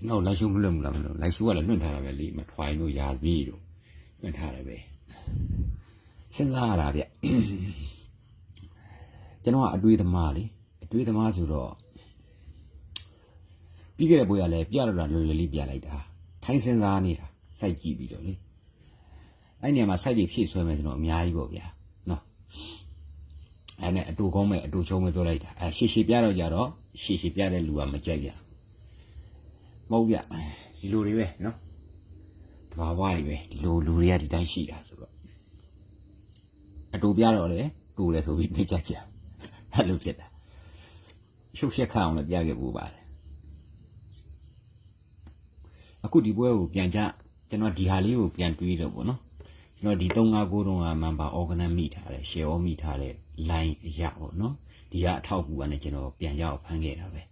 ကျွန်တော်လိုက်ရှုံးမလွတ်ဘူးလားမလို့လိုက်ရှုံးကလည်းလွတ်ထားတာပဲလေမထွိုင်းတို့ရာပြီးတို့လွတ်ထားတယ်ပဲစဉ်းစားရတာဗျကျွန်တော်ကအတွေးသမားလေအတွေးသမားဆိုတော့ပြီးခဲ့တဲ့ဘွေကလည်းပြတော့တာလွယ်လွယ်လေးပြလိုက်တာထိုင်းစဉ်းစားနေတာစိုက်ကြည့်ပြီးတော့လေအဲ့နေရာမှာစိုက်ကြည့်ဖြည့်ဆွဲမယ်ကျွန်တော်အများကြီးပေါ့ဗျာနော်အဲ့နဲ့အတူကောင်းမဲ့အတူချုံမဲ့ပြောလိုက်တာအဲရှေ့ရှေ့ပြတော့ကြတော့ရှေ့ရှေ့ပြတဲ့လူကမကြိုက်ကြ မဟုတ်ဗျဒီလူတွေပဲနော်တဘာဝတွေပဲဒီလိုလူတွေကဒီတိုင်းရှိတာဆိုတော့အတူပြတော့လေတူတယ်ဆိုပြီးမကြိုက်ကြအဲ့လိုဖြစ်တာရှုပ်ရှက်ခအောင်လည်းပြခဲ့ဖို့ပါတယ်အခုဒီပွဲကိုပြန်ကြကျွန်တော်ဒီဟာလေးကိုပြန်တွေးတော့ဗောနော်ကျွန်တော်ဒီ3 5 9တုန်းကမန်ပါ organ မိထားတယ် share မိထားတဲ့ line အရာဗောနော်ဒီကအထောက်အကူကနေကျွန်တော်ပြန်ရအောင်ဖမ်းခဲ့တာပဲ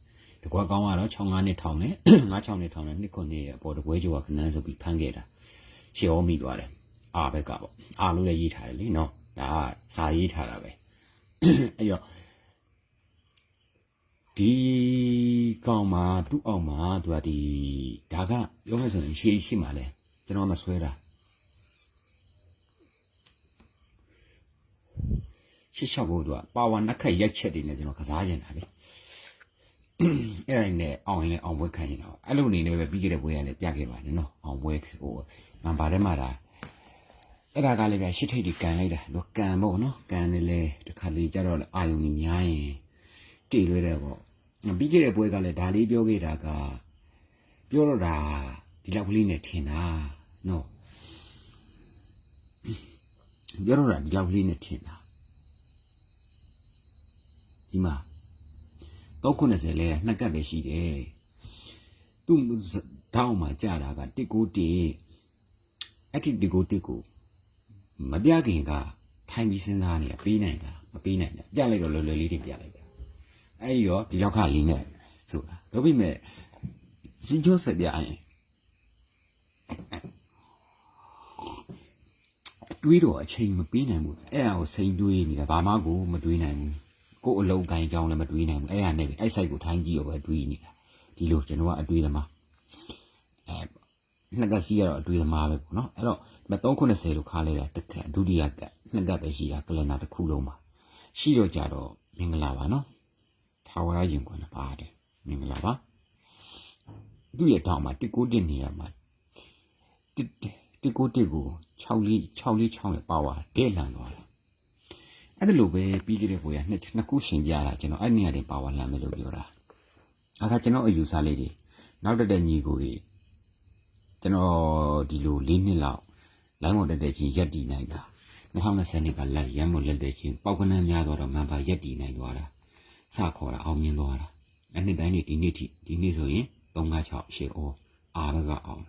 တကွာကောင်းကတော့65နှစ်ထောင်နဲ့56နှစ်ထောင်နဲ့နှစ်ခုနှစ်ရဲ့အပေါ်တပွဲကျော်ကခဏန်းဆိုပြီးဖမ်းခဲ့တာ share မိသွားတယ်အာဘက်ကပေါ့အာလို့လည်းရေးထားတယ်လीနော်ဒါကစာရေးထားတာပဲအဲ့တော့ဒီကောင်မှာသူ့အောင်မှာသူကဒီဒါကပြောမယ်ဆိုရင်ရှေ့ရှိမှလဲကျွန်တော်မဆွဲတာရှေ့လျှောက်ဖို့သူကပါဝါနှက်ခတ်ရိုက်ချက်တွေနဲ့ကျွန်တော်ကစားရင်တာလေ အဲ့ဒါနဲ့အောင်ရင်လည်းအောင်ပွဲခံရင်တော့အဲ့လိုအနေနဲ့ပဲပြီးခဲ့တဲ့ပွဲကလည်းပြခဲ့ပါတယ်နော်အောင်ပွဲဟိုမန်ပါထဲမှာဒါအဲ့ဒါကလည်းဗျရှစ်ထိတ်တွေကန်လိုက်တာတော့ကန်ပေါ့နော်ကန်နေလေတခါလေကြတော့အာယုံကြီးများရင်တိလွဲတယ်ပေါ့ပြီးခဲ့တဲ့ပွဲကလည်းဒါလေးပြောခဲ့တာကပြောတော့တာဒီလောက်ကလေးနဲ့ထင်တာနော်ပြောတော့တာဒီလောက်ကလေးနဲ့ထင်တာဒီမှာ 390လဲနှစ်ကပ်ပဲရှိတယ်သူ့တောင်းမှာကြာတာက191အဲ့ဒီ191ကိုမပြခင်ကထိုင်ပြီးစဉ်းစားနေပေးနိုင်တာမပေးနိုင်တာပြလိုက်တော့လွယ်လွယ်လေးတွေပြလိုက်တာအဲ့ဒီတော့ဒီလောက်ခလေးနဲ့ဆိုတာဒါပေမဲ့စီကျော်ဆက်ပြရင်တွေးတော့အချိန်မပေးနိုင်ဘူးအဲ့ဒါကိုစိန်တွေးနေတာဘာမှကိုမတွေးနိုင်ဘူး ကိုယ်အလုံးကိုင်းကြောင်းလည်းမတွေးနိုင်ဘူးအဲ့ဒါနဲ့ပဲအဲ့ site ကိုထိုင်းကြည့်ရောပဲတွေးနေတာဒီလိုကျွန်တော်ကအတွေးသမားအဲနှစ်ကစီးကတော့အတွေးသမားပဲပေါ့နော်အဲ့တော့ဒီမှာ390လို့ခါလိုက်တာတစ်ခါဒုတိယကနှစ်ကပဲရှိတာကလနာတစ်ခုလုံးပါရှိတော့ကြတော့မင်္ဂလာပါနော်ထာဝရရင်ခွင်ပါတယ်မင်္ဂလာပါသူ့ရဲ့တောင်းမှာ191နေရာမှာ191ကို6လေး6လေး6နဲ့ပါဝါတဲ့လန်သွားတာ အဲ့ဒါလိုပဲပြီးကြတဲ့ဘွေကနှစ်နှစ်ခုရှင်ပြတာကျွန်တော်အဲ့နေရာတင်ပါဝါလန်မယ်လို့ပြောတာအခါကျွန်တော်အယူဆလေးတွေနောက်တက်တဲ့ညီကိုတွေကျွန်တော်ဒီလို၄နှစ်လောက်လိုင်းမော်တက်တဲ့ချင်းရက်တည်နိုင်တာ2020နှစ်ကလက်ရမ်းမော်လက်တဲ့ချင်းပေါက်ကနန်းများတော့မန်ပါရက်တည်နိုင်သွားတာစခေါ်တာအောင်မြင်သွားတာအဲ့နှစ်တိုင်းနေဒီနေ့ထိဒီနေ့ဆိုရင်356ရှေ့ဩအာဘကအောင်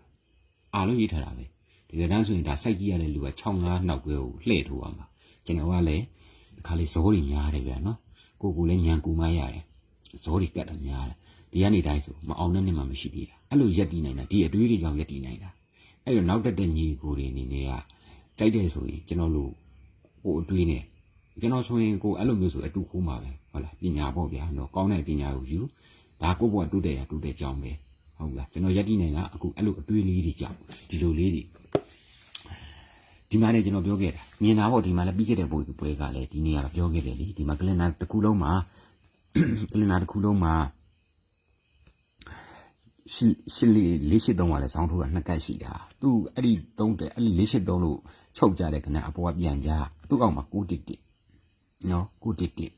အာလို့ရေးထားတာပဲတကယ်တမ်းဆိုရင်ဒါစိုက်ကြည့်ရတဲ့လူက65နောက်ွယ်ကိုလှည့်ထိုးရမှာကျွန်တော်ကလည်းဒီ ခါလေးဇောတွေများတယ်ဗျာနော်ကိုကူလည်းညံကူမရတယ်ဇောတွေကတ်တာများတယ်ဒီကနေတိုင်းဆိုမအောင်တဲ့နေ့မှမရှိသေးတာအဲ့လိုရက်တည်နိုင်တာဒီအတွေးတွေကြောင့်ရက်တည်နိုင်တာအဲ့တော့နောက်တက်တဲ့ညီကိုတွေအနေနဲ့ကတိုက်တယ်ဆိုရင်ကျွန်တော်တို့ကိုအတွေးနဲ့ကျွန်တော်ဆိုရင်ကိုအဲ့လိုမျိုးဆိုအတူခိုးမှာပဲဟုတ်လားပညာပေါ့ဗျာနော်ကောင်းတဲ့ပညာကိုယူဒါကိုယ့်ဘဝတိုးတက်ရတိုးတက်ကြောင်းပဲဟုတ်လားကျွန်တော်ရက်တည်နိုင်တာအခုအဲ့လိုအတွေးလေးတွေကြောင့်ဒီလိုလေးတွေ ဒီမှာလည်းကျွန်တော်ပြောခဲ့တာမြင်တာပေါ့ဒီမှာလည်းပြီးခဲ့တဲ့ပွဲပွဲကလည်းဒီနေ့ကပြောခဲ့တယ်လေဒီမှာကလင်နာတစ်ခုလုံးမှာကလင်နာတစ်ခုလုံးမှာရှစ်ရှစ်လေးလေးရှစ်သုံးကလည်းစောင်းထိုးတာနှစ်ကတ်ရှိတာသူအဲ့ဒီသုံးတယ်အဲ့ဒီလေးရှစ်သုံးလို့ချုပ်ကြတဲ့ခဏအပေါ်ကပြန်ကြသူ့အောက်မှာ6တစ်တစ်နော်6တစ်တစ်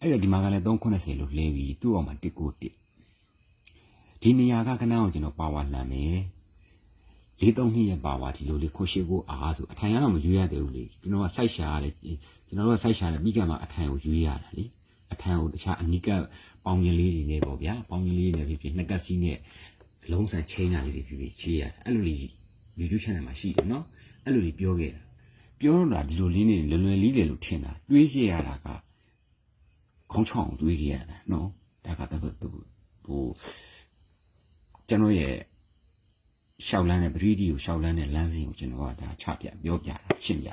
အဲ့တော့ဒီမှာကလည်း390လို့လဲပြီးသူ့အောက်မှာ191ဒီနေရာကခဏအောင်ကျွန်တော်ပါဝါလှမ်းမယ် လေးသုံးနှစ်ရဲ့ပါဝါဒီလိုလေးခိုရှိကိုအားဆိုအထိုင်ကတော့မရွေးရသေးဘူးလေကျွန်တော်ကစိုက်ရှာရတယ်ကျွန်တော်တို့ကစိုက်ရှာတယ်ပြီးကမှအထိုင်ကိုရွေးရတာလေအထိုင်ကိုတခြားအနိကပေါင်းရင်လေးတွေနဲ့ပေါ့ဗျာပေါင်းရင်လေးတွေနဲ့ဖြစ်ဖြစ်နှစ်ကက်စီးနဲ့လုံးဆန်ချင်းတာလေးတွေဖြစ်ဖြစ်ချေးရတယ်အဲ့လိုလေး YouTube channel မှာရှိတယ်နော်အဲ့လိုလေးပြောခဲ့တာပြောတော့တာဒီလိုလေးနေလွယ်လွယ်လေးတယ်လို့ထင်တာတွေးခဲ့ရတာကခေါင်းချောင်းတွေးခဲ့ရတာနော်ဒါကတော့သူဟိုကျွန်တော်ရဲ့ ရှောက်လန်းတဲ့ 3D ကိုရှောက်လန်းတဲ့လမ်းစဉ်ကိုကျွန်တော်ကဒါချပြပြောပြတာရှင်းပြ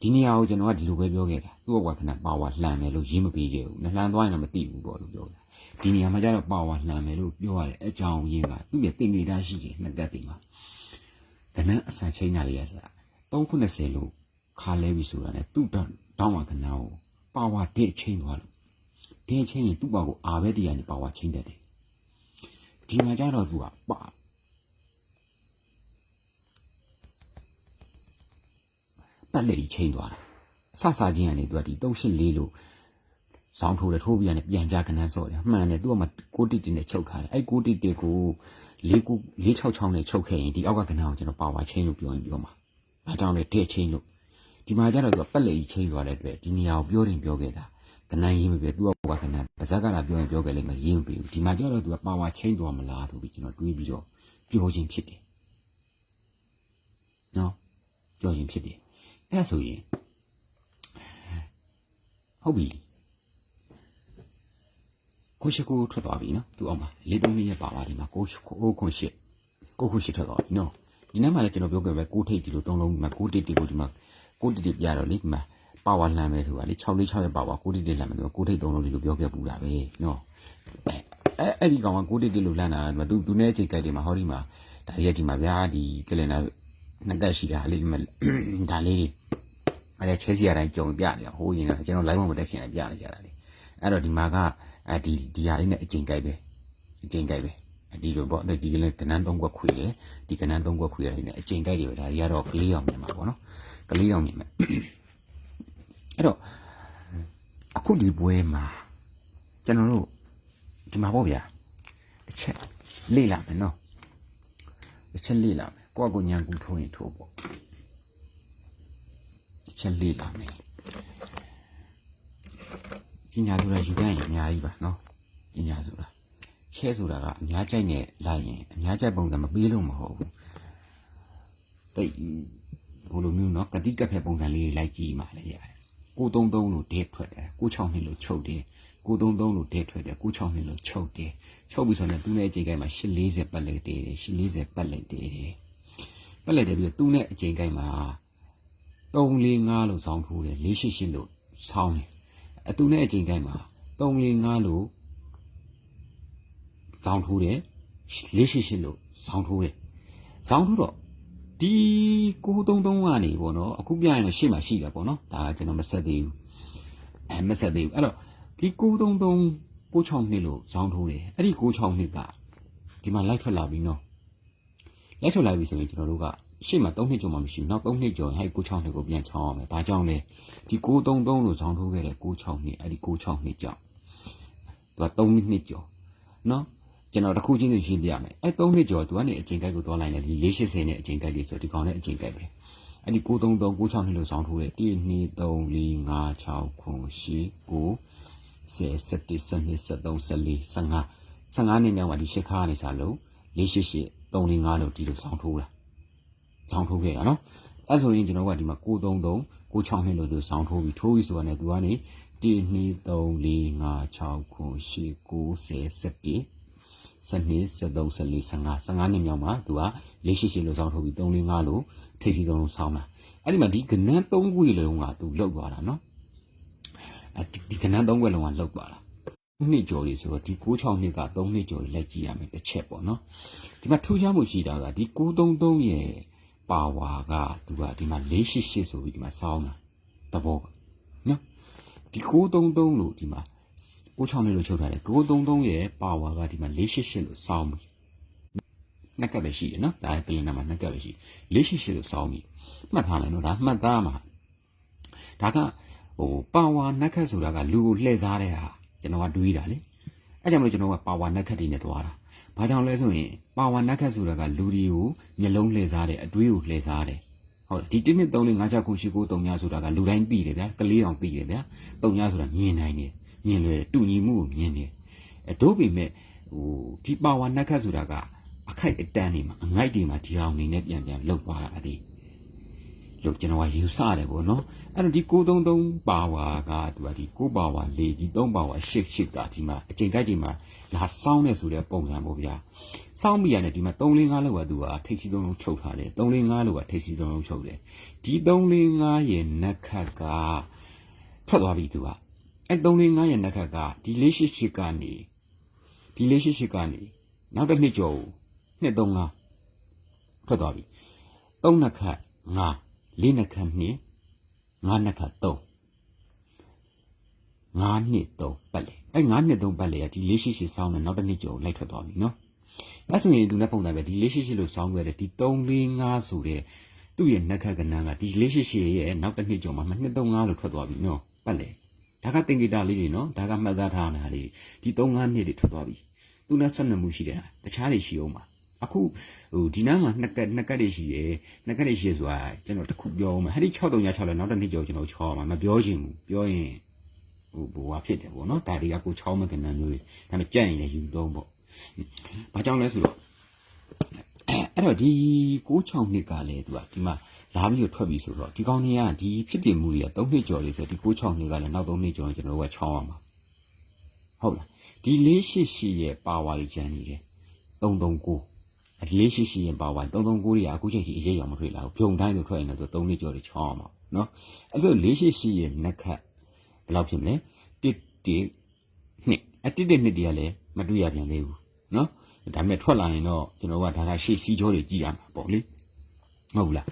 ဒီနေရာကိုကျွန်တော်ကဒီလိုပဲပြောခဲ့တာသူ့ဘဝခဏပါဝါလှန်တယ်လို့ရင်းမပေးခဲ့ဘူးလှန်သွားရင်တော့မသိဘူးပေါ့လို့ပြောတာဒီနေရာမှာကျတော့ပါဝါလှမ်းမယ်လို့ပြောရတယ်အကြောင်းရင်းကသူ့ရဲ့တင်နေတာရှိတယ်နှစ်သက်တင်မှာကနန်းအဆန်ချင်းနာလေးရစား390လို့ခါလဲပြီဆိုတာ ਨੇ သူ့တောင်းတောင်းမှာကနန်းကိုပါဝါဒစ်ချင်းသွားလို့ဒစ်ချင်းရင်သူ့ဘောက်ကိုအာဘဲတရားနေပါဝါချင်းတက်တယ်ဒီမှာကျတော့သူကပါ တက်လေချင်းသွားတာဆဆချင်းကနေသူကဒီ384လို့စောင်းထိုးတယ်ထိုးပြီးရတယ်ပြန်ကြကနန်းစော့တယ်မှန်တယ်သူကမှ6တိတိနဲ့ချုပ်ထားတယ်အဲ့6တိတိကို4 466နဲ့ချုပ်ခဲ့ရင်ဒီအောက်ကကနန်းကိုကျွန်တော်ပါဝါချင်းလို့ပြောရင်ပြောမှာအဲကြောင့်လေတဲ့ချင်းလို့ဒီမှာကျတော့သူကပက်လေကြီးချင်းသွားတဲ့အတွက်ဒီနေရာကိုပြောရင်ပြောခဲ့တာကနန်းရေးမပြသူကကကနန်းပါဇက်ကလာပြောရင်ပြောခဲ့လိမ့်မယ်ရေးမပြဘူးဒီမှာကျတော့သူကပါဝါချင်းသွားမလားဆိုပြီးကျွန်တော်တွေးပြီးတော့ပြောချင်းဖြစ်တယ်နော်ပြောချင်းဖြစ်တယ် အဲ့ဒါဆိုရင်ဟုတ်ပြီကိုရှိကိုထွက်သွားပြီနော်သူအောင်ပါလေးသုံးလေးရပါပါဒီမှာကိုကိုခွန်ရှိကိုခွန်ရှိထွက်သွားပြီနော်ဒီနေ့မှလည်းကျွန်တော်ပြောခဲ့ပဲကိုထိတ်ဒီလိုသုံးလုံးဒီမှာကိုတိတိကိုဒီမှာကိုတိတိပြတော့လေဒီမှာပါဝါလှမ်းမယ်ဆိုတာလေ646ရဲ့ပါဝါကိုတိတိလှမ်းမယ်ဒီမှာကိုထိတ်သုံးလုံးဒီလိုပြောခဲ့ပူတာပဲနော်အဲအဲ့ဒီကောင်ကကိုတိတိလို့လှမ်းတာဒီမှာသူသူနဲ့ချိန်ကြိုက်တယ်မှာဟောဒီမှာဒါရက်ဒီမှာဗျာဒီကလင်နာနှစ်သက်ရှိတာလေးဒီမှာဒါလေးတွေ အဲ့ဒါချဲစီရတိုင်းကြုံပြနေတာဟိုးရင်တော့ကျွန်တော် live မှာမတက်ခင်လည်းပြနေကြတာလေအဲ့တော့ဒီမှာကအဲဒီဒီဟာလေးနဲ့အကျင်ကြိုက်ပဲအကျင်ကြိုက်ပဲဒီလိုပေါ့ဒီကလေးကနန်းသုံးခွက်ခွေတယ်ဒီကနန်းသုံးခွက်ခွေရတယ်နဲ့အကျင်ကြိုက်တွေပဲဒါတွေကတော့ကလေးအောင်မြင်မှာပေါ့နော်ကလေးအောင်မြင်မှာအဲ့တော့အခုဒီပွဲမှာကျွန်တော်တို့ဒီမှာပေါ့ဗျာတစ်ချက်လေ့လာမယ်နော်တစ်ချက်လေ့လာမယ်ကိုယ့်ကိုညံကူထိုးရင်ထိုးပေါ့တစ် ချက်လေ့လာမယ်ပညာဆိုတာယူတတ်ရင်အများကြီးပါနော်ပညာဆိုတာချဲဆိုတာကအများကြိုက်နဲ့လာရင်အများကြိုက်ပုံစံမပေးလို့မဟုတ်ဘူးတိတ်ဘလိုမျိုးနော်ကတိကက်ဖက်ပုံစံလေးတွေလိုက်ကြည့်မှလည်းရတယ်ကိုသုံးသုံးလို့ဒဲထွက်တယ်ကို6နှစ်လို့ချုပ်တယ်ကိုသုံးသုံးလို့ဒဲထွက်တယ်ကို6နှစ်လို့ချုပ်တယ်ချုပ်ပြီဆိုရင်သူ့နဲ့အချိန်ကိုင်းမှာ840ပတ်လက်တည်တယ်840ပတ်လက်တည်တယ်ပတ်လက်တည်ပြီးတော့သူ့နဲ့အချိန်ကိုင်းမှာ 345လို့စောင်းထိုးတယ်488လို့စောင်းတယ်အတူနဲ့အချိန်တိုင်းမှာ345လို့ဇောင်းထိုးတယ်488လို့ဇောင်းထိုးတယ်ဇောင်းထိုးတော့ဒီ933ကနေပေါ့နော်အခုပြရင်ရှေ့မှာရှိတယ်ပေါ့နော်ဒါကကျွန်တော်မဆက်သေးဘူးအဲမဆက်သေးဘူးအဲ့တော့ဒီ933 96နှစ်လို့ဇောင်းထိုးတယ်အဲ့ဒီ96နှစ်ကဒီမှာလိုက်ထွက်လာပြီနော် လိုက်ထွက်လာပြီဆိုရင်ကျွန်တော်တို့ကရှေ့မှာ3နှစ်ကျော်မှမရှိဘူးနောက်3နှစ်ကျော်ဟဲ့96နှစ်ကိုပြန်ချောင်းအောင်မယ်ဘာကြောင့်လဲဒီ933လို့ဇောင်းထိုးခဲ့တဲ့96နှစ်အဲ့ဒီ96နှစ်ကြောင့်သူက3နှစ်ကျော်နော်ကျွန်တော်တစ်ခုချင်းစီရှင်းပြမယ်အဲ့3နှစ်ကျော်သူကနေအချိန်ကိုက်ကိုသွားလိုက်လေဒီ480နဲ့အချိန်ကိုက်လေးဆိုဒီကောင်နဲ့အချိန်ကိုက်ပဲအဲ့ဒီ933 96နှစ်လို့ဇောင်းထိုးတဲ့1 2 3 4 5 6 9 10 11 12 13 14 15 15နှစ်မြောက်မှာဒီရှစ်ခါကနေစားလို့488 345လို့ဒီလိုဇောင်းထိုးတာဇောင်းထိုးခဲ့တာနော်အဲ့ဆိုရင်ကျွန်တော်ကဒီမှာ933 96နှစ်လို့ဆိုဇောင်းထိုးပြီးထိုးပြီးဆိုတော့ ਨੇ သူကနေ1 2 3 4 5 6 9 10 11 12 13 14 15 15နှစ်မြောက်မှာသူက488လို့ဇောင်းထိုးပြီး345လို့ထိပ်စီသုံးလုံးဆောင်းတာအဲ့ဒီမှာဒီကနန်း3ခုလုံးကသူလောက်သွားတာနော်အဲ့ဒီကနန်း3ခုလုံးကလောက်သွားတာ နှစ်ကျော်လေးဆိုတော့ဒီ96နှစ်က3နှစ်ကျော်လက်ကြည့်ရမယ်တစ်ချက်ပေါ့နော်ဒီမှာထူးခြားမှုရှိတာကဒီ933ရဲ့ပါဝါကသူကဒီမှာ488ဆိုပြီးဒီမှာစောင်းတာသဘောကနော်ဒီ933လို့ဒီမှာ96နှစ်လို့ချုပ်ထားတယ်933ရဲ့ပါဝါကဒီမှာ488လို့စောင်းပြီနှက်ကပ်ပဲရှိတယ်နော်ဒါကလင်နာမှာနှက်ကပ်ပဲရှိ488လို့စောင်းပြီမှတ်ထားမယ်နော်ဒါမှတ်သားမှာဒါကဟိုပါဝါနှက်ကပ်ဆိုတာကလူကိုလှည့်စားတဲ့ဟာ ကျွန်တော်ကတွေးတာလေအဲကြောင့်မလို့ကျွန်တော်ကပါဝါနက်ခတ်တွေနဲ့သွားတာဘာကြောင့်လဲဆိုရင်ပါဝါနက်ခတ်ဆိုတာကလူတွေကိုမျက်လုံးလှည့်စားတယ်အတွေးကိုလှည့်စားတယ်ဟုတ်ဒီ1 2 3 4 5 6 9 10 9 3ညဆိုတာကလူတိုင်းသိတယ်ဗျာကလေးတောင်သိတယ်ဗျာ3ညဆိုတာမြင်နိုင်တယ်မြင်လွယ်တူညီမှုကိုမြင်တယ်အဲတို့ပေမဲ့ဟိုဒီပါဝါနက်ခတ်ဆိုတာကအခိုက်အတန်းနေမှာအငိုက်တွေမှာဒီအောင်နေနဲ့ပြန်ပြန်လောက်သွားတာဒီ လို့ကျွန်တော်ကယူဆတယ်ပေါ့နော်အဲ့တော့ဒီ633ပါဝါကသူကဒီ6ပါဝါ4ဒီ3ပါဝါ8 8ကဒီမှာအချိန်ကြိုက်ဒီမှာလာစောင်းနေဆိုတဲ့ပုံစံပေါ့ဗျာစောင်းမိရတယ်ဒီမှာ345လောက်ကသူကထိတ်စီသုံးလုံးချုပ်ထားတယ်345လောက်ကထိတ်စီသုံးလုံးချုပ်တယ်ဒီ345ရဲ့နက်ခတ်ကထွက်သွားပြီသူကအဲ့345ရဲ့နက်ခတ်ကဒီ488ကနေဒီလေးရှိရှိကနေနောက်တစ်နှစ်ကျော်နှစ်သုံးငါထွက်သွားပြီသုံးနှစ်ခတ်ငါ လေးနှစ်ခတ်နှစ်ငါနှစ်ခတ်သုံးငါနှစ်သုံးပတ်လေအဲ့ငါနှစ်သုံးပတ်လေကဒီလေးရှိရှိစောင်းနေနောက်တစ်နှစ်ကျော်လိုက်ထွက်သွားပြီနော်အဲ့ဆိုရင်သူနဲ့ပုံစံပဲဒီလေးရှိရှိလို့စောင်းခဲ့တဲ့ဒီ3 4 5ဆိုတဲ့သူ့ရဲ့နှက်ခတ်ကနန်းကဒီလေးရှိရှိရဲ့နောက်တစ်နှစ်ကျော်မှာနှစ်သုံးငါလို့ထွက်သွားပြီနော်ပတ်လေဒါကသင်္ကေတလေးတွေနော်ဒါကမှတ်သားထားတာလေးဒီ3 5နှစ်တွေထွက်သွားပြီသူနဲ့ဆက်နွယ်မှုရှိတယ်တခြားတွေရှိအောင်ပါ အခုဟိုဒီနားမှာနှစ်ကက်နှစ်ကက်တွေရှိတယ်နှစ်ကက်တွေရှိရဆိုတာကျွန်တော်တခုပြောအောင်မယ်ဟဲ့ဒီ6396လဲနောက်တစ်နှစ်ကျော်ကျွန်တော်ချောအောင်မပြောချင်ဘူးပြောရင်ဟိုဘဝဖြစ်တယ်ပေါ့နော်ဒါတွေကကိုချောင်းမကနန်းမျိုးတွေဒါပေမဲ့ကြက်ရင်လည်းယူသုံးပေါ့ဘာကြောင့်လဲဆိုတော့အဲ့တော့ဒီ96နှစ်ကလည်းသူကဒီမှာလာပြီးတော့ထွက်ပြီဆိုတော့ဒီကောင်းကြီးကဒီဖြစ်တည်မှုတွေက3နှစ်ကျော်လေးဆိုဒီ96နှစ်ကလည်းနောက်3နှစ်ကျော်ရင်ကျွန်တော်တို့ကချောင်းအောင်ပါဟုတ်လားဒီ488ရဲ့ပါဝါလေးကျန်နေတယ်339 အလေးရှိရှိရင်ပါဝါ339တွေကအခုချိန်ထိအရေးရောမထွက်လာဘူးဖြုံတိုင်းဆိုထွက်ရင်တော့3နှစ်ကျော်တွေချောင်းအောင်ပါနော်အဲ့တော့488ရဲ့နက်ခတ်ဘယ်လောက်ဖြစ်မလဲတစ်တစ်နှစ်အတစ်တစ်နှစ်တည်းကလည်းမတွေ့ရပြန်သေးဘူးနော်ဒါပေမဲ့ထွက်လာရင်တော့ကျွန်တော်ကဒါကရှေ့စီကြောတွေကြည့်ရမှာပေါ့လေဟုတ်ဘူးလား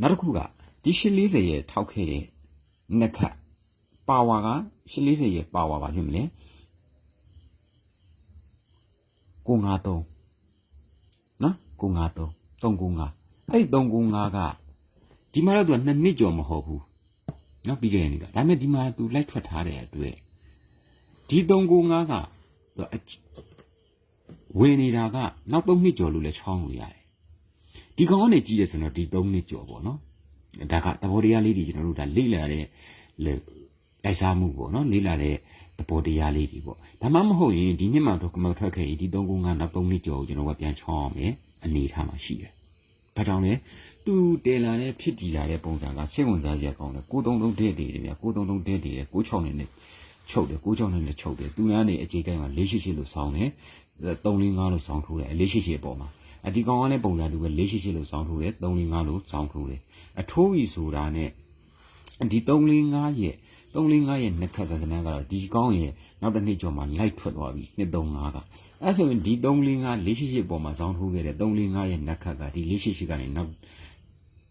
နောက်တစ်ခုကဒီ840ရဲ့ထောက်ခဲ့တဲ့နက်ခတ်ပါဝါက840ရဲ့ပါဝါပါဖြစ်မလဲ953 နော်953 395အဲ့ဒီ395ကဒီမှာတော့သူက2နှစ်ကျော်မဟုတ်ဘူးနော်ပြီးခဲ့တဲ့နေ့ကဒါပေမဲ့ဒီမှာသူလိုက်ထွက်ထားတဲ့အတွက်ဒီ395ကသူဝင်နေတာကနောက်3နှစ်ကျော်လို့လည်းချောင်းလို့ရတယ်ဒီကောင်ကနေကြီးတယ်ဆိုတော့ဒီ3နှစ်ကျော်ပေါ့နော်ဒါကသဘောတရားလေးတွေကျွန်တော်တို့ဒါလေ့လာတဲ့လိုက်စားမှုပေါ့နော်လေ့လာတဲ့သဘောတရားလေးတွေပေါ့ဒါမှမဟုတ်ရင်ဒီနှစ်မှတော့ကမထွက်ခဲ့ရင်ဒီ395နောက်3နှစ်ကျော်ကိုကျွန်တော်ကပြန်ချောင်းအောင်မယ် အနေထားမှာရှိတယ်။ဘာကြောင့်လဲ။သူတယ်လာတဲ့ဖြစ်တည်လာတဲ့ပုံစံကစိတ်ဝင်စားစရာကောင်းတယ်။933တဲ့တွေဗျာ933တဲ့တွေ96နေနဲ့ချုပ်တယ်96နေနဲ့ချုပ်တယ်။သူများနေအခြေကိုင်းမှာ488လို့စောင်းတယ်။345လို့စောင်းထိုးတယ်488အပေါ်မှာအဒီကောင်ကလည်းပုံစံတူပဲ488လို့စောင်းထိုးတယ်345လို့စောင်းထိုးတယ်။အထိုးပြီဆိုတာနဲ့ဒီ345ရဲ့ 345ရဲ့နှစ်ခက်ကကနန်းကတော့ဒီကောင်းရဲ့နောက်တစ်နှစ်ကျော်မှလိုက်ထွက်သွားပြီ235ကအဲဆိုရင်ဒီ345 488ပေါ်မှာဇောင်းထိုးခဲ့တဲ့345ရဲ့နှစ်ခက်ကဒီ488ကနေနောက်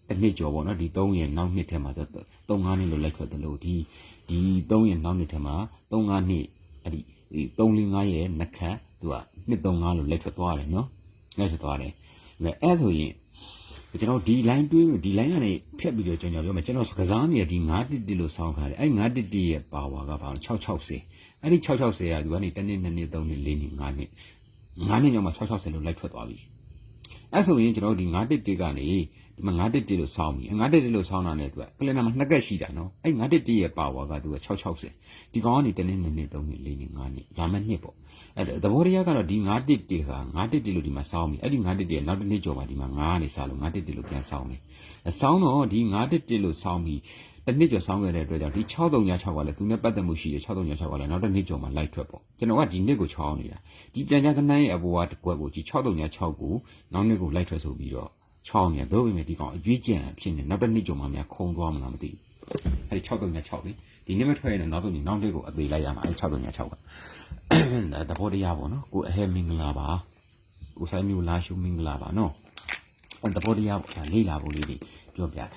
တစ်နှစ်ကျော်ပေါ့နော်ဒီ3ရဲ့နောက်နှစ်ထဲမှာ35နှစ်လို့လိုက်ထွက်တယ်လို့ဒီဒီ3ရဲ့နောက်နှစ်ထဲမှာ35နှစ်အဲ့ဒီ345ရဲ့နှစ်ခက်သူက235လို့လိုက်ထွက်သွားတယ်နော်လိုက်ထွက်သွားတယ်အဲဆိုရင် ကျွန်တော်ဒီ line တွေးဒီ line ကနေဖြတ်ပြီးတော့ကျွန်တော်ပြောမယ်ကျွန်တော်စကစားနေတဲ့ဒီ911လို့စောင်းထားတယ်အဲ့911ရဲ့ power ကဘာလဲ660အဲ့ဒီ660ကဒီကနေ1နှစ်2နှစ်3နှစ်4နှစ်5နှစ်5နှစ်မြောက်မှာ660လို့လိုက်ထွက်သွားပြီအဲ့ဆိုရင်ကျွန်တော်ဒီ911ကနေဒီမှာ911လို့စောင်းပြီ911လို့စောင်းတာနဲ့သူကကလင်နာမှာနှစ်ကက်ရှိတာနော်အဲ့911ရဲ့ power ကသူက660ဒီကောင်ကနေ1နှစ်2နှစ်3နှစ်4နှစ်5နှစ်လာမယ့်နှစ်ပေါ့ အဲ့သဘောတရားကတော့ဒီ911ဟာ911လို့ဒီမှာစောင်းပြီအဲ့ဒီ911ရဲ့နောက်တစ်နှစ်ကျော်မှာဒီမှာ9ကနေစလို့911လို့ပြန်စောင်းတယ်စောင်းတော့ဒီ911လို့စောင်းပြီးတစ်နှစ်ကျော်ဆောင်းခဲ့တဲ့အတွက်ကြောင့်ဒီ6396ကလည်းသူနဲ့ပတ်သက်မှုရှိတယ်6396ကလည်းနောက်တစ်နှစ်ကျော်မှလိုက်ထွက်ပေါ့ကျွန်တော်ကဒီနှစ်ကိုချောင်းနေတာဒီပြန်ကြကနန်းရဲ့အပေါ်ကတကွက်ကိုဒီ6396ကိုနောက်နှစ်ကိုလိုက်ထွက်ဆိုပြီးတော့ချောင်းနေတော့ပြင်ဒီကောင်အရွေးကြံဖြစ်နေနောက်တစ်နှစ်ကျော်မှများခုံသွားမလားမသိဘူးအဲဒီ6396လေဒီနှစ်မထွက်ရင်နောက်တော့နောက်နှစ်ကိုအသေးလိုက်ရမှာအဲဒီ6396က တဘောတရားပေါ့နော်ကိုအဟဲမင်္ဂလာပါကိုဆိုင်မျိုးလာရှုမင်္ဂလာပါနော်တဘောတရားပေါ့လေးလာဖို့လေးတွေပြောပြတာ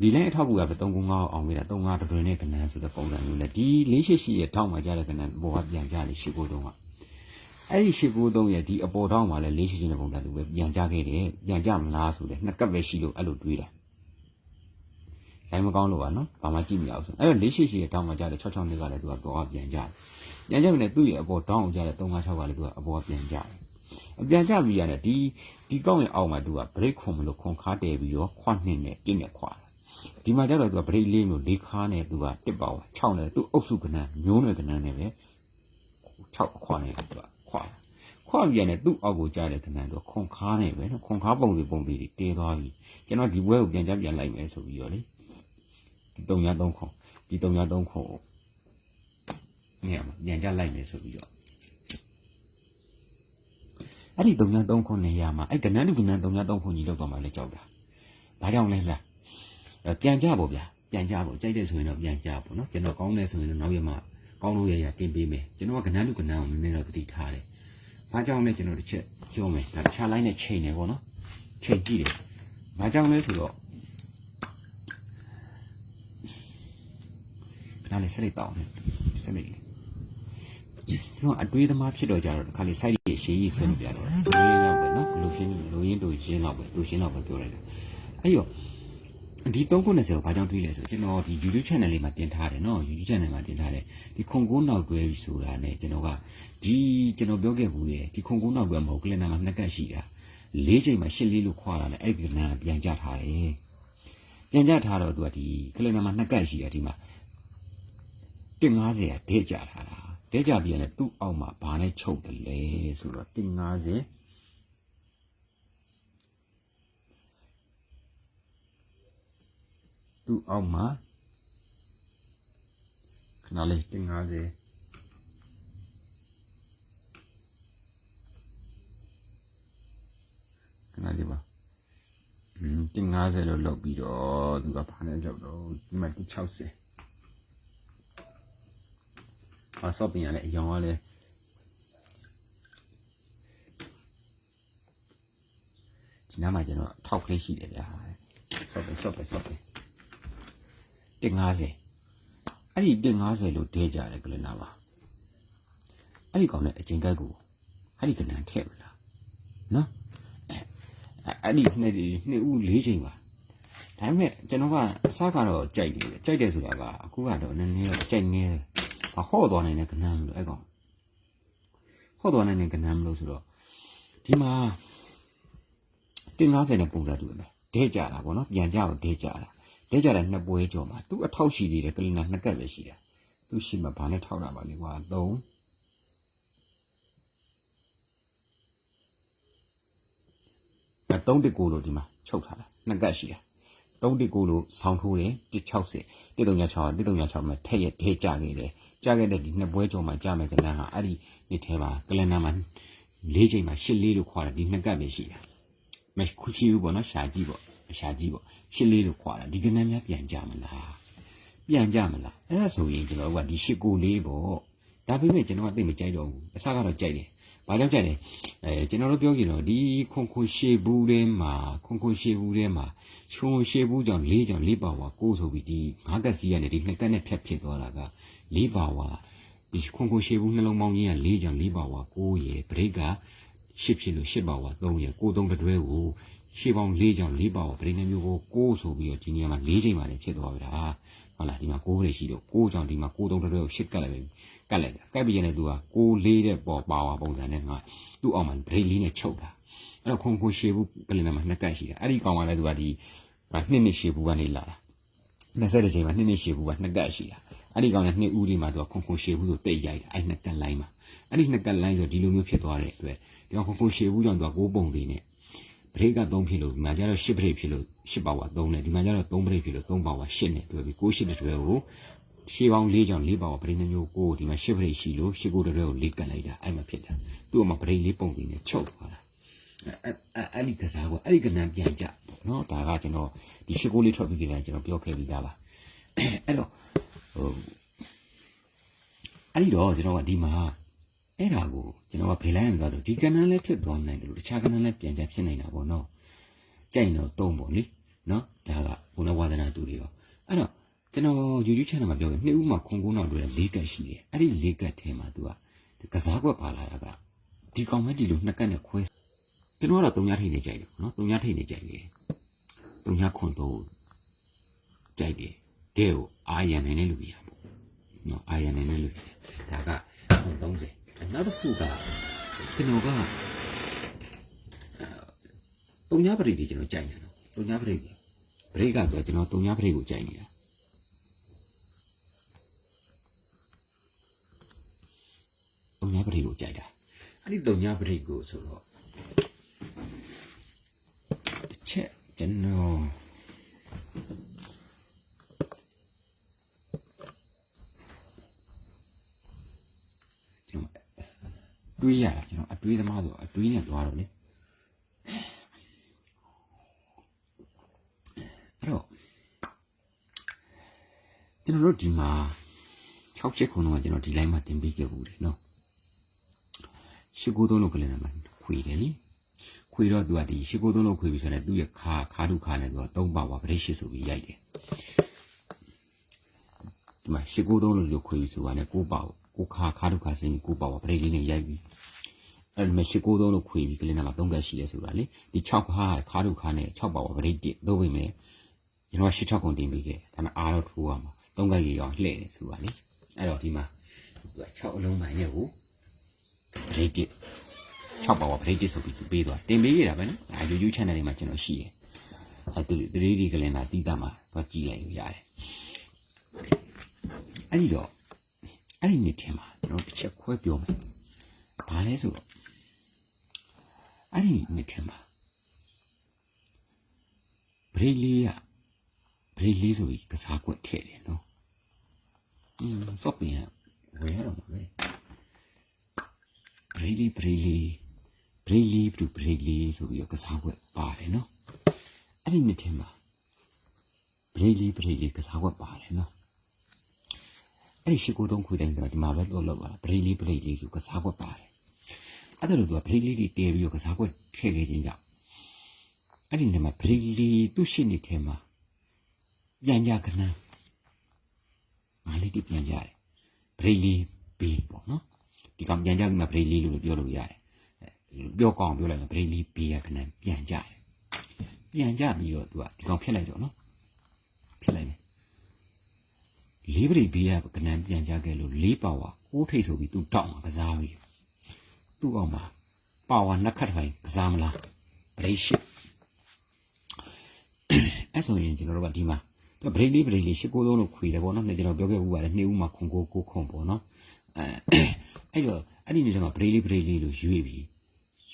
ဒီလိုင်းအထောက်ကူကပဲ395အောင်ခဲ့တာ35တွင်နဲ့ကနန်းဆိုတဲ့ပုံစံမျိုးနဲ့ဒီ488ရဲ့ထောက်မှာကြားတဲ့ကနန်းပေါ်ကပြန်ကြလေ893ကအဲ့ဒီ893ရဲ့ဒီအပေါ်ထောက်မှာလည်း488တဲ့ပုံစံလိုပဲပြန်ကြခဲ့တယ်ပြန်ကြမလားဆိုတဲ့နှစ်ကပ်ပဲရှိလို့အဲ့လိုတွေးတာလို င်းမကောင်းလို့ပါနော်ဘာမှကြည့်မရအောင်ဆိုအဲ့တော့488ရဲ့ထောက်မှာကြားတဲ့66နှစ်ကလည်းသူကပေါ်ကပြန်ကြတယ်ပြန်ကြပြီနဲ့သူ့ရဲ့အပေါ်ထောက်အောင်ကြားတဲ့356ကလည်းသူကအပေါ်ကပြန်ကြတယ်အပြန်ကြပြီးရတယ်ဒီဒီကောက်ရဲ့အောက်မှာသူက break ခွန်မလို့ခွန်ခါတဲပြီးတော့ခွနှစ်နဲ့တင်းနဲ့ခွာဒီမှာကျတော့သူကဗရိတ်လေးမျိုးလေးခါနဲ့သူကတစ်ပါဝ6နဲ့သူအုပ်စုကနန်းမျိုးနွယ်ကနန်းနဲ့ပဲ6ခွာနေသူကခွာခွာပြန်နဲ့သူ့အောက်ကိုကြားတဲ့ကနန်းတော့ခွန်ခါနဲ့ပဲနော်ခွန်ခါပုံစီပုံစီတေးသွားပြီကျွန်တော်ဒီဘွဲကိုပြန်ကြပြန်လိုက်မယ်ဆိုပြီးတော့လေ ဒီ303ခွန်ဒီ303ခွန်နေရာမှာပြန်ကြလိုက်မယ်ဆိုပြီးတော့အဲ့ဒီ303ခွန်နေရာမှာအဲ့ကနန်းလူကနန်း303ခွန်ကြီးလောက်တော့မှလည်းကြောက်တာဘာကြောင့်လဲလားပြန်ကြပေါ့ဗျာပြန်ကြပေါ့ကြိုက်တယ်ဆိုရင်တော့ပြန်ကြပေါ့နော်ကျွန်တော်ကောင်းတယ်ဆိုရင်တော့နောက်ရမှာကောင်းလို့ရရတင်ပေးမယ်ကျွန်တော်ကကနန်းလူကနန်းကိုနည်းနည်းတော့တတိထားတယ်ဘာကြောင့်လဲကျွန်တော်တစ်ချက်ပြောမယ်ဒါတခြား line နဲ့ချိန်တယ်ပေါ့နော်ချိန်ကြည့်တယ်ဘာကြောင့်လဲဆိုတော့ ခဏလေးဆက်လိုက်တော့မယ်ဆက်လိုက်လေကျွန်တော်အတွေးသမားဖြစ်တော့ကြတော့ဒီခါလေး site ရဲ့ရှေးကြီးဆွဲလို့ပြတော့လိုရင်းတော့ပဲနော်လိုရှင်းလိုရင်းတို့ရင်းတော့ပဲလိုရှင်းတော့ပဲပြောလိုက်တယ်အဲ့ရောဒီ390ကိုဘာကြောင့်တွေးလဲဆိုကျွန်တော်ဒီ YouTube channel လေးမှာတင်ထားတယ်နော် YouTube channel မှာတင်ထားတယ်ဒီခုံကိုးနောက်တွဲပြီဆိုတာ ਨੇ ကျွန်တော်ကဒီကျွန်တော်ပြောခဲ့ဘူးလေဒီခုံကိုးနောက်တွဲမဟုတ်ကလနာမှာနှစ်ကတ်ရှိတာ၄ချိန်မှာ၈လေးလို့ခွာတာ ਨੇ အဲ့ဒီကလနာပြန်ကြထားတယ်ပြန်ကြထားတော့သူကဒီကလနာမှာနှစ်ကတ်ရှိတယ်ဒီမှာ 150ကဒဲကြထားတာဒဲကြပြီးရင်သူ့အောက်မှာဘာနဲ့ချုပ်တယ်လဲဆိုတော့150သူ့အောက်မှာခဏလေး150ခဏလေးပါอืม150လို့လောက်ပြီးတော့သူကဘာနဲ့ကြောက်တော့ဒီမှာ160 ဟာဆော့ပင်ရလဲအယောင်ကလည်းဒီနားမှာကျွန်တော်ထောက်ကလေးရှိတယ်ဗျာဆော့ပင်ဆော့ပင်ဆော့ပင်150အဲ့ဒီ150လို့ဒဲကြတယ်ကလနာပါအဲ့ဒီကောင်နဲ့အကျင်ကက်ကိုအဲ့ဒီကနန်ထည့်မလားနော်အဲ့အဲ့ဒီနှစ်ဒီနှစ်ဦး၄ချိန်ပါဒါပေမဲ့ကျွန်တော်ကအစကတော့ကြိုက်တယ်ကြိုက်တယ်ဆိုတာကအခုကတော့နည်းနည်းတော့ကြိုက်နေတယ် မဟော့သွားနိုင်တဲ့ကဏ္ဍလို့အဲ့ကောင်ဟော့သွားနိုင်တဲ့ကဏ္ဍမလို့ဆိုတော့ဒီမှာတင်90နဲ့ပုံစံတူတယ်ဒဲကြတာပေါ့နော်ပြန်ကြတော့ဒဲကြတာဒဲကြတာနှစ်ပွဲကျော်မှာသူအထောက်ရှိသေးတယ်ကလီနာနှစ်ကက်ပဲရှိတယ်သူရှိမှဘာနဲ့ထောက်တာပါလဲကွာ3တုံးတကူလို့ဒီမှာချုပ်ထားတာနှစ်ကက်ရှိတယ် 319လို့ဆောင်းထိုးတယ်160 1396 1396မှာထက်ရထဲကြခဲ့တယ်ကြခဲ့တဲ့ဒီနှစ်ပွဲကျော်မှာကြမယ်ကလန်ဟာအဲ့ဒီနှစ်ထဲမှာကလန်နာမှာ၄ချိန်မှာ၈လေးလို့ခေါ်တာဒီနှစ်ကပ်ပဲရှိတာမရှိခုချီဘူးပေါ့နော်ရှာကြည့်ပေါ့ရှာကြည့်ပေါ့၈လေးလို့ခေါ်တာဒီကနန်းများပြန်ကြမလားပြန်ကြမလားအဲ့ဒါဆိုရင်ကျွန်တော်တို့ကဒီ၈ကို၄ပေါ့ဒါပေမဲ့ကျွန်တော်ကသိမကြိုက်တော့ဘူးအစကတော့ကြိုက်တယ် ဘာကြောင့်ကြိုက်လဲအဲကျွန်တော်တို့ပြောကြည့်တော့ဒီခွန်ခွန်ရှေဘူးထဲမှာခွန်ခွန်ရှေဘူးထဲမှာခွန်ခွန်ရှေဘူးကြောင့်၄ကြောင့်၄ပါဝါကိုဆိုပြီးဒီငါးကက်စီကနေဒီနှစ်ကက်နဲ့ဖြတ်ဖြစ်သွားတာက၄ပါဝါဒီခွန်ခွန်ရှေဘူးနှလုံးပေါင်းကြီးက၄ကြောင့်၄ပါဝါကိုရယ်ဘရိတ်ကရှစ်ဖြစ်လို့ရှစ်ပါဝါ၃ရယ်ကိုသုံးတတွဲကိုရှေးပေါင်း၄ကြောင့်၄ပါကိုပရိနေမျိုးကို6ဆိုပြီးတော့ဒီနေရာမှာ၄ချိန်မှလည်းဖြစ်သွားပြီလား ဟုတ်လားဒီမှာ6ပဲရှိတော့6ကြောင့်ဒီမှာ6သုံးတွဲကို8ကတ်လိုက်ပဲကတ်လိုက်တာကတ်ပြီးရင်လည်းသူက6လေးတဲ့ပေါ်ပါဝါပုံစံနဲ့ငါသူ့အောက်မှာဘရိလေးနဲ့ချုပ်တာအဲ့တော့ခုံခုံရှေဘူးကလင်နာမှာနှစ်ကတ်ရှိတာအဲ့ဒီကောင်ကလည်းသူကဒီနှစ်နှစ်ရှေဘူးကနေလာတာ20ချိန်မှာနှစ်နှစ်ရှေဘူးကနှစ်ကတ်ရှိတာအဲ့ဒီကောင်ကနှစ်ဦးဒီမှာသူကခုံခုံရှေဘူးဆိုတိတ်ရိုက်တာအဲ့နှစ်ကတ်လိုင်းမှာအဲ့ဒီနှစ်ကတ်လိုင်းဆိုဒီလိုမျိုးဖြစ်သွားတဲ့အတွက်ဒီကောင်ခုံခုံရှေဘူးကြောင့်သူက6ပုံလေးနဲ့ ဘရိတ်က3ဖြစ်လို့ဒီမှာကျတော့10ဘရိတ်ဖြစ်လို့10ပါဝါ3နဲ့ဒီမှာကျတော့3ဘရိတ်ဖြစ်လို့3ပါဝါ10နဲ့တွဲပြီး6 10တွဲကိုရှေးပေါင်း၄ကြောင့်၄ပါဝါပရိနေမျိုးကိုဒီမှာ10ဘရိတ်ရှိလို့10ကိုတွဲကို၄ကတ်လိုက်တာအဲ့မှာဖြစ်တာသူ့အမပရိလေးပုံပြီးနဲ့ချုပ်သွားတာအဲ့အဲ့ဒီကစားကိုအဲ့ဒီကနံပြန်ကြပေါ့နော်ဒါကကျွန်တော်ဒီ10ကိုလေးထွက်ပြီးကြတယ်ကျွန်တော်ပြောခဲ့ပြီးသားပါအဲ့တော့ဟိုအဲ့ဒီတော့ကျွန်တော်ကဒီမှာ အဲ့ဒါကိုကျွန်တော်ကဖေးလိုက်ရင်တော့ဒီကဏ္ဍလည်းဖြစ်သွားနိုင်တယ်လို့တခြားကဏ္ဍလည်းပြန်ကြဖြစ်နေတာပေါ့နော်ကြိုက်တော့သုံးပေါ့လေနော်ဒါကဘုန်းတော်ဝါဒနာတူတွေရောအဲ့တော့ကျွန်တော် YouTube channel မှာပြောခဲ့နှစ်ဦးမှာခုံကုန်းတော်တွေ၄ကတ်ရှိတယ်အဲ့ဒီ၄ကတ်ထဲမှာ तू ကကစားကွက်ပါလာတာကဒီကောင်မဲ့ဒီလိုနှစ်ကတ်နဲ့ခွဲကျွန်တော်ကတော့တုံညာထိနေကြိုက်တယ်နော်တုံညာထိနေကြိုက်တယ်တုံညာခွန်တော့ကြိုက်တယ်တဲ့ကိုအာရန်နေနေလို့ပြရပေါ့နော်အာရန်နေနေလို့ဒါက30 နောက်တစ်ခုကကျွန်တော်ကတုံညာပရိတွေကျွန်တော်ကြိုက်တယ်နော်တုံညာပရိတွေပရိကတော့ကျွန်တော်တုံညာပရိကိုကြိုက်နေတာတုံညာပရိကိုကြိုက်တာအဲ့ဒီတုံညာပရိကိုဆိုတော့တစ်ချက်ကျွန်တော်ကျွန်တော် တွေးရတာကျွန်တော်အတွေးသမားဆိုအတွေးနဲ့သွားတော့လေအဲ့တော့ကျွန်တော်တို့ဒီမှာ6ချက်ခုတော့ကျွန်တော်ဒီ line မှာတင်ပေးခဲ့ဘူးတယ်နော်ရှစ်ကိုသုံးလို့ကလေးနာမှာခွေတယ်လीခွေတော့သူကဒီရှစ်ကိုသုံးလို့ခွေပြီဆိုရင်သူ့ရဲ့ခါခါဒုခါနဲ့သူက3ပါပါပရိရှစ်ဆိုပြီးရိုက်တယ်ဒီမှာရှစ်ကိုသုံးလို့လို့ခွေပြီဆိုတာနဲ့6ပါကိုခါခါဒုခါစင်းပြီး6ပါပါပရိလေးနဲ့ရိုက်ပြီ အဲ့ဒီမှာရှစ်ကိုသုံးလို့ခွေပြီကလေးနာမှာ3ကက်ရှိတယ်ဆိုတာလေဒီ6ခါခါဒုခါနဲ့6ပါပါပရိတစ်သို့ပေမဲ့ကျွန်တော်ရှစ်6ကုန်တင်ပေးခဲ့ဒါပေမဲ့အားတော့ထိုးရမှာ3ကက်ကြီးအောင်လှည့်တယ်ဆိုတာလေအဲ့တော့ဒီမှာသူက6အလုံးပိုင်းနဲ့ကိုပရိတစ်6ပါပါပရိတစ်ဆိုပြီးသူပေးသွားတင်ပေးခဲ့တာပဲနော်ဒါ YouTube channel လေးမှာကျွန်တော်ရှိတယ်အဲ့ဒီ 3D ကလင်နာတီးတာမှာတော့ကြည့်လိုက်လို့ရတယ်အဲ့ဒီတော့အဲ့ဒီနေ့ထင်မှာကျွန်တော်တစ်ချက်ခွဲပြောမယ်ဘာလဲဆိုတော့ အဲ့ဒီနေ့ထင်မှာဘရိတ်လေးကဘရိတ်လေးဆိုပြီးကစားကွက်ထည့်တယ်နော်อืมစော့ပင်ကဝယ်ရတော့မှာပဲဘရိတ်လေးဘရိတ်လေးဘရိတ်လေးဘလူဘရိတ်လေးဆိုပြီးတော့ကစားကွက်ပါတယ်နော်အဲ့ဒီနေ့ထင်မှာဘရိတ်လေးဘရိတ်လေးကစားကွက်ပါတယ်နော်အဲ့ဒီရှိကိုသုံးခွေတိုင်းတော့ဒီမှာပဲတော့လောက်ပါလားဘရိတ်လေးဘရိတ်လေးဆိုကစားကွက်ပါတယ် အဲ့ဒါလို့သူကဘရိတ်လေးတွေတဲပြီးတော့ကစားကွက်ထည့်ခဲ့ခြင်းကြောင့်အဲ့ဒီနေ့မှာဘရိတ်လေးသူ့ရှိနေထဲမှာပြန်ကြကနန်းငါလေးတိပြန်ကြတယ်ဘရိတ်လေးဘေးပေါ့နော်ဒီကောင်ပြန်ကြပြီးမှဘရိတ်လေးလို့ပြောလို့ရတယ်အဲ့ပြောကောင်းပြောလိုက်မှဘရိတ်လေးဘေးရကနန်းပြန်ကြတယ်ပြန်ကြပြီးတော့သူကဒီကောင်ဖျက်လိုက်တော့နော်ဖျက်လိုက်တယ်လေးပရိတ်ဘေးရကနန်းပြန်ကြခဲ့လို့လေးပါဝါကိုးထိတ်ဆိုပြီးသူတောက်မှာကစားပြီး သူ့အောင်မှာပါဝါနှစ်ခတ်ထိုင်ကစားမလားဘရိတ်ရှိအဲ့ဆိုရင်ကျွန်တော်တို့ကဒီမှာသူဘရိတ်လေးဘရိတ်လေးရှစ်ကိုသုံးလို့ခွေတယ်ပေါ့နော်ကျွန်တော်ပြောခဲ့ဘူးပါတယ်နှစ်ဦးမှာခွန်ကိုကိုခွန်ပေါ့နော်အဲအဲ့တော့အဲ့ဒီနေ့တော့ဘရိတ်လေးဘရိတ်လေးလို့ရွေးပြီး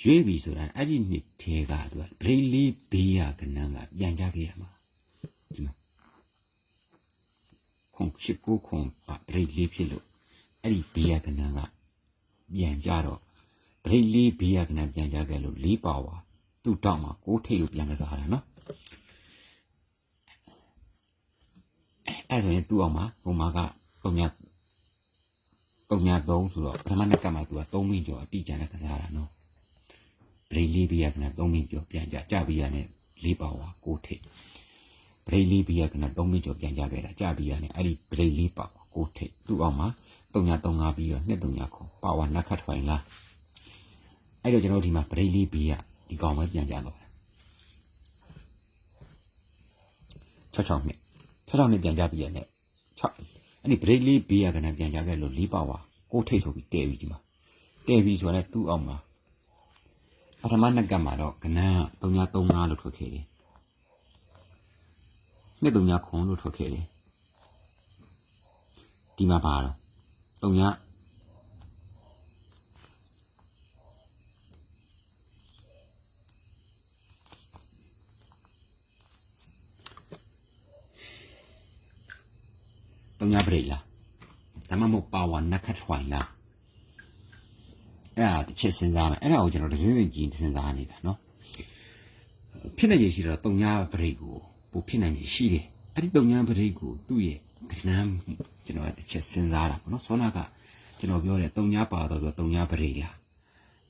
ရွေးပြီးဆိုတာအဲ့ဒီနှစ်ထဲကသူကဘရိတ်လေးဘေးရကနန်းကပြန်ကြခဲ့ရမှာဒီမှာခွန်ရှစ်ကိုခွန်ပါဘရိတ်လေးဖြစ်လို့အဲ့ဒီဘေးရကနန်းကပြန်ကြတော့ ဘရိတ်လေးဘေးရကနန်းပြန်ကြခဲ့လို့လေးပါဝါသူ့တောက်မှာကိုးထိတ်လို့ပြန်ကစားတာနော်အဲ့ဆိုရင်သူ့အောင်မှာဟိုမှာကတုံညာတုံညာ3ဆိုတော့ပထမနှစ်ကမှသူက3မိနစ်ကျော်အတိကျနဲ့ကစားတာနော်ဘရိတ်လေးဘီယာကန3မိနစ်ကျော်ပြန်ကြကြဘီယာနဲ့၄ပါဝါကိုထိတ်ဘရိတ်လေးဘီယာကန3မိနစ်ကျော်ပြန်ကြခဲ့တာကြဘီယာနဲ့အဲ့ဒီဘရိတ်လေးပါဝါကိုထိတ်သူ့အောင်မှာတုံညာ35ပြီးတော့2တုံညာခုပါဝါနှစ်ခတ်ထိုင်လား အဲ့တော့ကျွန်တော်ဒီမှာဘရိတ်လေးဘီယာဒီကောင်ပဲပြန်ကြတော့66နှစ်၆၆နှစ်ပြန်ကြပြီရနဲ့6အဲ့ဒီ break လေးဘေးရကနပြန်ကြခဲ့လို့၄ပါဝါကိုထိတ်ဆိုပြီးတဲပြီဒီမှာတဲပြီဆိုတော့သူ့အောင်မှာပထမနှစ်ကပ်မှာတော့ကနန်း335လို့ထွက်ခဲ့တယ်နှစ်3ခွန်လို့ထွက်ခဲ့တယ်ဒီမှာပါတော့3 တုံညာပရိတ်လားဒါမှမဟုတ်ပါဝါနက်ခတ်ထွိုင်လားအဲ့ဒါတစ်ချက်စဉ်းစားမယ်အဲ့ဒါကိုကျွန်တော်တစ်စင်းစင်းကြည့်စဉ်းစားနေတာနော်ဖြစ်နေရရှိတော့တုံညာပရိတ်ကိုပိုဖြစ်နိုင်ရရှိတယ်အဲ့ဒီတုံညာပရိတ်ကိုသူ့ရဲ့ကနန်းကျွန်တော်တစ်ချက်စဉ်းစားတာပေါ့နော်ဆောနာကကျွန်တော်ပြောတယ်တုံညာပါတော့ဆိုတုံညာပရိတ်လား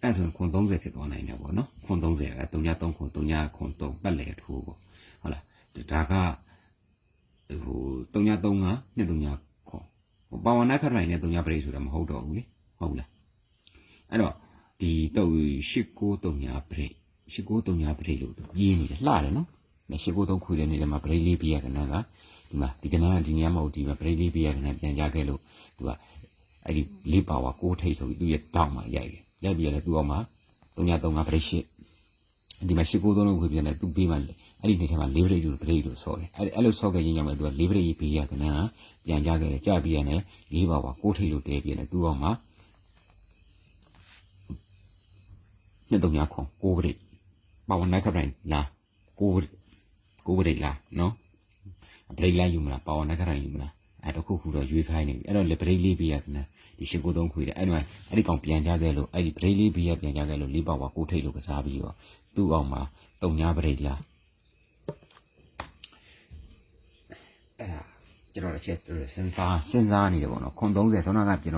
အဲ့ဆိုရင်ခွန်30ဖြစ်သွားနိုင်တယ်ပေါ့နော်ခွန်30ကတုံညာ3ခွန်တုံညာခွန်3ပတ်လေထိုးပေါ့ဟုတ်လားဒါက ဟို335 235ခေါ်ဟိုပါဝနာခရိုင်နဲ့3ပရိတ်ဆိုတာမဟုတ်တော့ဘူးလေဟုတ်လားအဲ့တော့ဒီတော့8939ပရိတ်8939ပရိတ်လို့ပြင်းနေတယ်လှတယ်နော်8939ခွေတဲ့နေတယ်မှာပရိတ်လေးပြရကနန်းကဒီမှာဒီကနန်းကဒီနေရာမဟုတ်ဒီမှာပရိတ်လေးပြရကနန်းပြန်ကြခဲ့လို့သူကအဲ့ဒီလေးပါဝါ6ထိတ်ဆိုပြီးသူရဲ့တောက်မှာရိုက်တယ်ရိုက်ပြီးရတယ်သူအောင်မှာ335ပရိတ်ရှိ ဒီမှာရှိကိုသုံးလုံးခွေပြန်တယ်သူပေးမှအဲ့ဒီနေထဲမှာလေးပရိတ်လို့ပရိတ်လို့ဆော်တယ်အဲ့အဲ့လိုဆော်ခဲ့ခြင်းကြောင့်ပဲသူကလေးပရိတ်ပေးရကနန်းပြန်ကြခဲ့တယ်ကြပြီးရတယ်လေးပါပါကိုထိတ်လို့တဲပြတယ်သူအောင်မှာနှစ်သုံးညခွန်ကိုပရိတ်ပါဝင်နိုင်ခရိုင်လားကိုပရိတ်ကိုပရိတ်လားနော်ပရိတ်လိုက်ယူမလားပါဝင်နိုင်ခရိုင်ယူမလားအဲ့တော့ခုခုတော့ရွေးခိုင်းနေပြီအဲ့တော့လေပရိတ်လေးပေးရကနန်းဒီရှိကိုသုံးခွေတယ်အဲ့ဒီမှာအဲ့ဒီကောင်ပြန်ကြခဲ့လို့အဲ့ဒီပရိတ်လေးပေးရပြန်ကြခဲ့လို့လေးပါပါကိုထိတ်လို့ကစားပြီးတော့ သူ့အောင်မှာတုံညာပရိတ်လားအဲ့ဒါကျွန်တော်တစ်ချက်စဉ်းစားစဉ်းစားနေတယ်ပေါ့နော်ခွန်30ဆောင်းကကျွန်တော်